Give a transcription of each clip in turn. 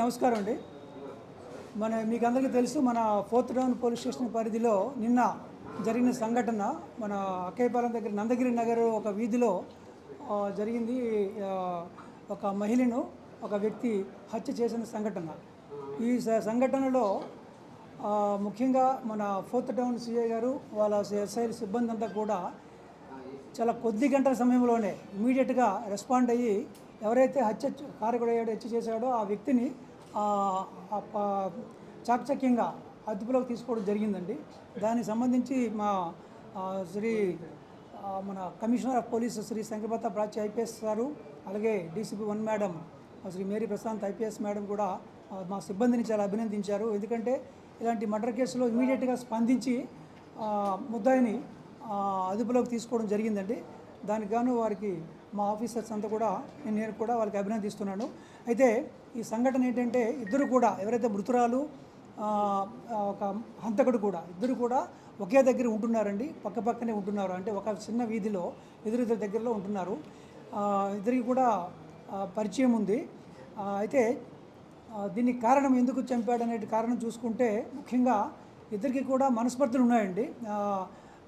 నమస్కారం అండి. మన మీకు అందరికీ తెలుసు మన ఫోర్త్ టౌన్ పోలీస్ స్టేషన్ పరిధిలో నిన్న జరిగిన సంఘటన మన అక్కయ్యపాలెం దగ్గర నందగిరి నగర్ ఒక వీధిలో జరిగింది. ఒక మహిళను ఒక వ్యక్తి హత్య చేసిన సంఘటన. ఈ స- సంఘటనలో ముఖ్యంగా మన ఫోర్త్ టౌన్ సిఐ గారు వాళ్ళ ఎస్ఐ సిబ్బంది అంతా కూడా చాలా కొద్ది గంటల సమయంలోనే ఇమీడియట్గా రెస్పాండ్ అయ్యి ఎవరైతే హత్య కారకుడయ్యాడో హత్య చేశాడో ఆ వ్యక్తిని చాకచక్యంగా అదుపులోకి తీసుకోవడం జరిగిందండి. దానికి సంబంధించి మా శ్రీ మన కమిషనర్ ఆఫ్ పోలీస్ శ్రీ శంకరపత ప్రాచ్య ఐపీఎస్ గారు అలాగే DCP one madam Shri Mary Prashant IPS madam కూడా మా సిబ్బందిని చాలా అభినందించారు. ఎందుకంటే ఇలాంటి మర్డర్ కేసులో ఇమీడియట్గా స్పందించి ముద్దాయిని అదుపులోకి తీసుకోవడం జరిగిందండి. దానికి గాను వారికి మా ఆఫీసర్స్ అంతా కూడా నేను నేను కూడా వాళ్ళకి అభినందిస్తున్నాను. అయితే ఈ సంఘటన ఏంటంటే ఇద్దరు కూడా ఎవరైతే మృతురాలు ఒక హంతకుడు కూడా ఇద్దరు కూడా ఒకే దగ్గర ఉంటున్నారండి పక్క పక్కనే ఉంటున్నారు. అంటే ఒక చిన్న వీధిలో ఎదురెదురు దగ్గరలో ఉంటున్నారు. ఇద్దరికి కూడా పరిచయం ఉంది. అయితే దీనికి కారణం ఎందుకు చంపాడనే కారణం చూసుకుంటే ముఖ్యంగా ఇద్దరికి కూడా మనస్పర్ధలు ఉన్నాయండి.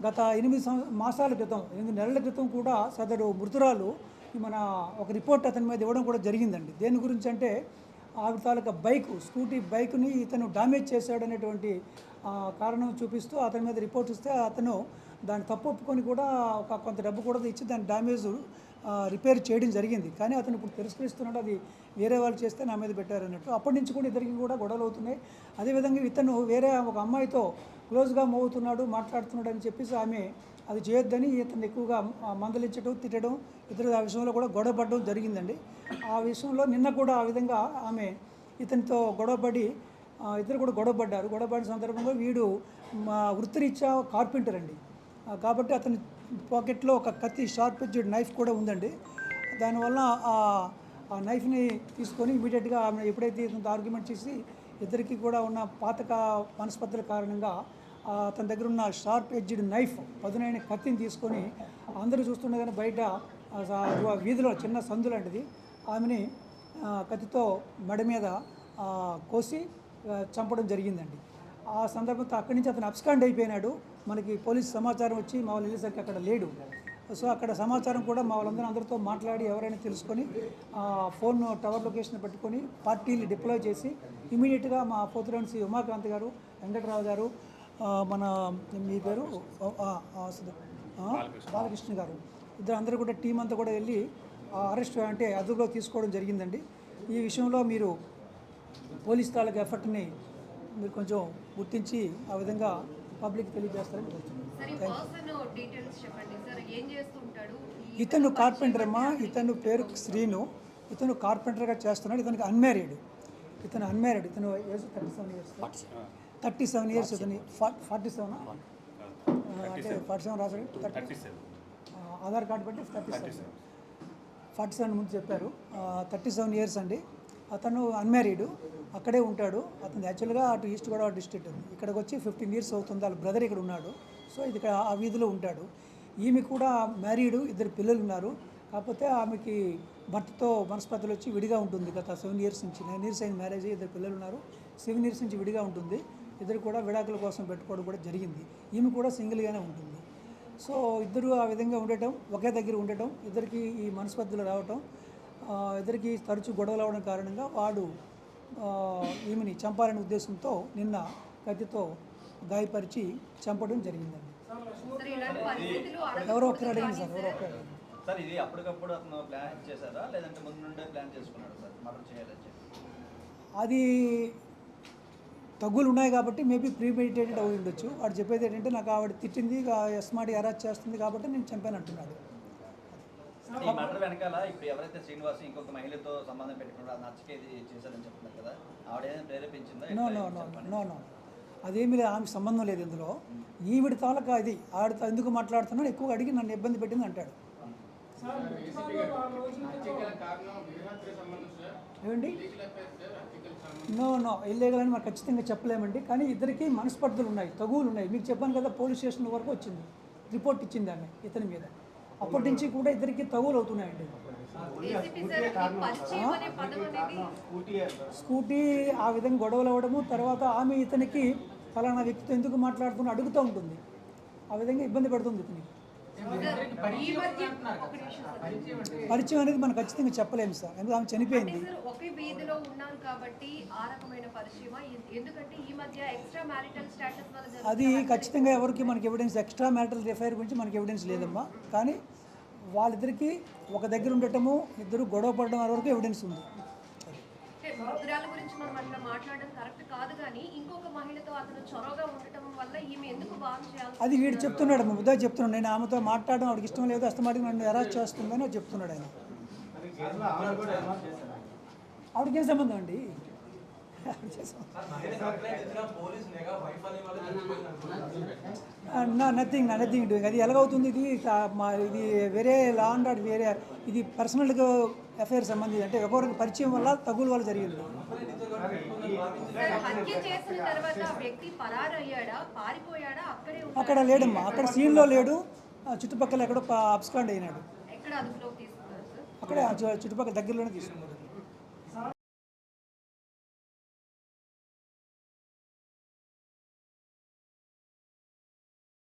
గత ఎనిమిది మాసాల క్రితం ఎనిమిది నెలల క్రితం కూడా సదరు మృతురాలు మన ఒక రిపోర్ట్ అతని మీద ఇవ్వడం కూడా జరిగిందండి. దేని గురించి అంటే ఆవిడ తాలూకా బైక్ స్కూటీ బైక్ని ఇతను డామేజ్ చేశాడనేటువంటి అనేటువంటి కారణం చూపిస్తూ అతని మీద రిపోర్ట్ ఇస్తే అతను దాన్ని తప్పు ఒప్పుకొని కూడా ఒక కొంత డబ్బు కూడా ఇచ్చి దాని డ్యామేజ్ రిపేర్ చేయడం జరిగింది. కానీ అతను ఇప్పుడు తిరస్కరిస్తున్నాడు అది వేరే వాళ్ళు చేస్తే నా మీద పెట్టారు అన్నట్టు అప్పటి నుంచి కూడా ఇద్దరికి కూడా గొడవలు అవుతున్నాయి. అదేవిధంగా ఇతను వేరే ఒక అమ్మాయితో క్లోజ్గా మోగుతున్నాడు మాట్లాడుతున్నాడు అని చెప్పేసి ఆమె అది చేయొద్దని ఇతను ఎక్కువగా మందలించడం తిట్టడం ఇతరు ఆ విషయంలో కూడా గొడవపడడం జరిగిందండి. ఆ విషయంలో నిన్న కూడా ఆ విధంగా ఆమె ఇతనితో గొడవపడి ఇద్దరు కూడా గొడవపడ్డారు. గొడవపడిన సందర్భంగా వీడు మా వృత్తిరీత్యా కార్పెంటర్ అండి. కాబట్టి అతని పాకెట్లో ఒక కత్తి షార్ప్ ఎడ్జ్డ్ నైఫ్ కూడా ఉందండి. దానివల్ల ఆ ఆ నైఫ్ని తీసుకొని ఇమీడియట్గా ఆమె ఎప్పుడైతే ఇతనితో ఆర్గ్యుమెంట్ చేసి ఇద్దరికి కూడా ఉన్న పాతక మనస్పర్ధల కారణంగా తన అతని దగ్గర ఉన్న షార్ప్ ఎడ్జ్డ్ నైఫ్ పదునైన కత్తిని తీసుకొని అందరూ చూస్తుండగానే బయట వీధిలో చిన్న సందు లాంటిది. ఆమెని కత్తితో మెడ మీద కోసి చంపడం జరిగిందండి. ఆ సందర్భంతో అక్కడి నుంచి అతను అబ్స్కాండ్ అయిపోయినాడు. మనకి పోలీస్ సమాచారం వచ్చి మా వాళ్ళు వెళ్ళేసరికి అక్కడ లేడు. సో అక్కడ సమాచారం కూడా మా వాళ్ళందరూ అందరితో మాట్లాడి ఎవరైనా తెలుసుకొని ఫోన్ టవర్ లొకేషన్ పెట్టుకొని పార్టీలు డిప్లాయ్ చేసి ఇమీడియట్గా మా పోతురాని శ్రీ ఉమాకాంత్ గారు వెంకటరావు గారు మన మీ పేరు? బాలకృష్ణ. గారు. ఇద్దరు అందరూ కూడా టీం అంతా కూడా వెళ్ళి అరెస్ట్ అంటే అదుపులో తీసుకోవడం జరిగిందండి. ఈ విషయంలో మీరు పోలీస్ తాలూకు ఎఫర్ట్ని మీరు కొంచెం గుర్తించి ఆ విధంగా పబ్లిక్ తెలియజేస్తారని ఇతను కార్పెంటర్ అమ్మా ఇతను పేరు శ్రీను. ఇతను కార్పెంటర్గా చేస్తున్నాడు. ఇతనికి అన్మ్యారీడ్. ఇతను అన్మ్యారీడ్. ఇతను age thirty seven years. Thirty seven years ఇతని ఫార్టీ సెవెన్ అంటే ఫార్టీ సెవెన్ రాసాడు థర్టీ ఆధార్ కార్డు బట్టి థర్టీ సెవెన్ ఫార్టీ సెవెన్ ముందు చెప్పారు. థర్టీ సెవెన్ ఇయర్స్ అండి. అతను అన్మ్యారీడ్ అక్కడే ఉంటాడు. అతను యాక్చువల్గా అటు ఈస్ట్ గోదావరి డిస్ట్రిక్ట్ ఉంది. ఇక్కడికి వచ్చి ఫిఫ్టీన్ ఇయర్స్ అవుతుంది. వాళ్ళ బ్రదర్ ఇక్కడ ఉన్నాడు. సో ఇది ఇక్కడ ఆ వీధిలో ఉంటాడు. ఈమె కూడా మ్యారీడ్ ఇద్దరు పిల్లలు ఉన్నారు. కాకపోతే ఆమెకి భర్తతో మనస్పర్ధలు వచ్చి విడిగా ఉంటుంది. గత సెవెన్ ఇయర్స్ నుంచి. నైన్ ఇయర్స్ అయిన మ్యారేజ్ ఇద్దరు పిల్లలు ఉన్నారు. సెవెన్ ఇయర్స్ నుంచి విడిగా ఉంటుంది. ఇద్దరు కూడా విడాకుల కోసం పెట్టుకోవడం కూడా జరిగింది. ఈమె కూడా సింగిల్గానే ఉంటుంది. సో ఇద్దరు ఆ విధంగా ఉండటం ఒకే దగ్గర ఉండటం ఇద్దరికి ఈ మనస్పర్ధలు రావటం ఇద్దరికి తరచూ గొడవలు అవడం కారణంగా వాడు ఈమెని చంపాలనే ఉద్దేశంతో నిన్న కత్తితో గాయపరిచి చంపడం జరిగిందండి. సార్ ఇలాంటి పరిస్థితులు ఎవరో ఒకరు అడిగాను సార్ ఎవరో ఒకరు అడిగాను సార్ ఇది అప్పటికప్పుడు అతను ప్లాన్ చేశారా? లేదంటే ముందు నుండే ప్లాన్ చేసుకున్నాడు సార్ మర్డర్ చేయాలని చెప్పి? అది తగ్గులు ఉన్నాయి కాబట్టి మేబీ ప్రీమెడిటేటెడ్ అయి ఉండొచ్చు. వాడు చెప్పేది ఏంటంటే నాకు ఆవిడ తిట్టింది ఎస్మాడి అరెస్ట్ చేస్తుంది కాబట్టి నేను చంపాను అంటున్నాడు ఈ వెనకాల ఇప్పుడు ఎవరైతే శ్రీనివాస్ ఇంకొక మహిళతో సంబంధం పెట్టుకున్నాడో అది నచ్చకే ఇది చేశారని చెప్తున్నారు కదా ఆవిడ ప్రేరేపించిందా? నో నో ఏంటి నో చెప్పండి. నో నో అదేమీ లేదు ఆమె సంబంధం లేదు ఇందులో. ఈవిడ తాలూకా ఇది ఆవిడతో ఎందుకు మాట్లాడుతున్నాడు ఎక్కువ అడిగి నన్ను ఇబ్బంది పెట్టింది అంటాడు. ఏమండి? నో నో ఇల్లీగల్ అని మాకు ఖచ్చితంగా చెప్పలేమండి. కానీ ఇద్దరికి మనస్పర్ధలు ఉన్నాయి తగువులు ఉన్నాయి. మీకు చెప్పాను కదా పోలీస్ స్టేషన్ వరకు వచ్చింది. రిపోర్ట్ ఇచ్చింది ఆమె ఇతని మీద. అప్పటి నుంచి కూడా ఇద్దరికి తగులు అవుతున్నాయండి. స్కూటీ ఆ విధంగా గొడవలు అవ్వడము తర్వాత ఆమె ఇతనికి ఫలానా వ్యక్తితో ఎందుకు మాట్లాడుతున్నా అడుగుతూ ఉంటుంది. ఆ విధంగా ఇబ్బంది పడుతుంది ఇతనికి. పరిచయం అనేది మనం ఖచ్చితంగా చెప్పలేము సార్. ఎందుకంటే ఆమె చనిపోయింది. ఒకే వీధిలో ఉన్నాను కాబట్టి ఆ రకమైన ఎందుకంటే ఈ మధ్య ఎక్స్ట్రా మ్యారిటల్ స్టేటస్ అది ఖచ్చితంగా ఎవరికి మనకి ఎవిడెన్స్ ఎక్స్ట్రా మ్యారిటల్ ఎఫ్ఐఆర్ గురించి మనకి ఎవిడెన్స్ లేదమ్మా. కానీ వాళ్ళిద్దరికి ఒక దగ్గర ఉండటము ఇద్దరు గొడవ పడడం వరకు ఎవిడెన్స్ ఉంది. అంటే మృతురాల గురించి మనం అట్లా మాట్లాడడం కరెక్ట్ కాదు కానీ ఇంకొక మహిళతో అతను చొరవగా ఉండటం వల్ల ఈమె ఎందుకు బాగా చేయాల్సి అది వీడు చెప్తున్నాడు మా ఉదయం చెప్తున్నాడు. నేను ఆమెతో మాట్లాడడం ఆవిడకి ఇష్టం లేదు అస్తమాటికి నన్ను ఎరాజ్ చేస్తుందని అది చెప్తున్నాడు ఆయన ఆవిడకి ఏం సంబంధం అండి ఆవిడకి ఏం సంబంధం? నా నథింగ్ నథింగ్ డూయింగ్ అది ఎలాగవుతుంది? ఇది మా ఇది వేరే లా అండ్ ఆర్డర్ వేరే ఇది పర్సనల్గా అఫైర్ సంబంధించి అంటే ఎవరికి పరిచయం వల్ల తగులు వల్ల జరిగింది. అక్కడే లేడమ్మా అక్కడ సీన్లో లేడు. చుట్టుపక్కల ఎక్కడో అబ్స్కాండ్ అయినాడు. అక్కడే చుట్టుపక్కల దగ్గరలోనే తీసుకున్నాడు.